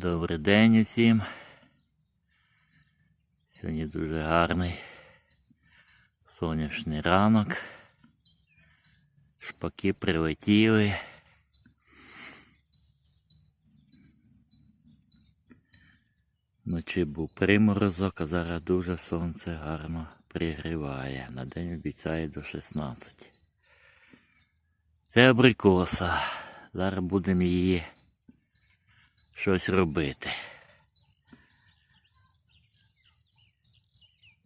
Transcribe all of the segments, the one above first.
Добрий день усім. Сьогодні дуже гарний сонячний ранок. Шпаки прилетіли. Вночі був приморозок, а зараз дуже сонце гарно пригріває. На день обіцяє до 16. Це абрикоса. Зараз будемо її щось робити.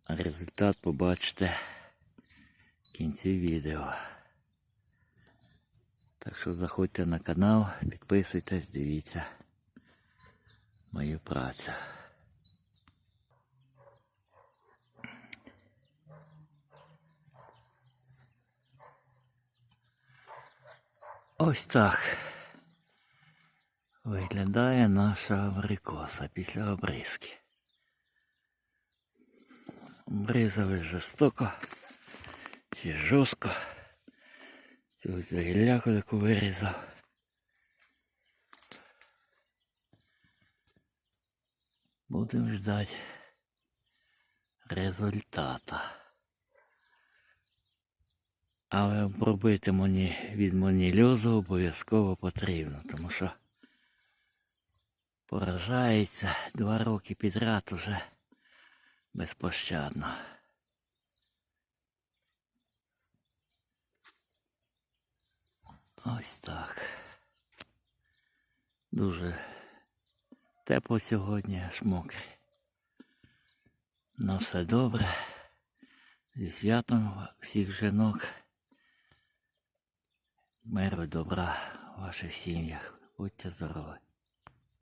А результат побачите в кінці відео. Так що заходьте на канал, підписуйтесь, дивіться мою працю. Ось так виглядає наша абрикоса після обрізки. Обрізали жорстоко чи жорстко. Цю гілляку яку вирізав. Будемо ждати результата. Але обробити мені від монільозу обов'язково потрібно, тому що поражається два роки підряд уже безпощадно. Ось так. Дуже тепло сьогодні, аж мокре. Ну все добре. Зі святом всіх жінок. Миру добра в ваших сім'ях. Будьте здорові.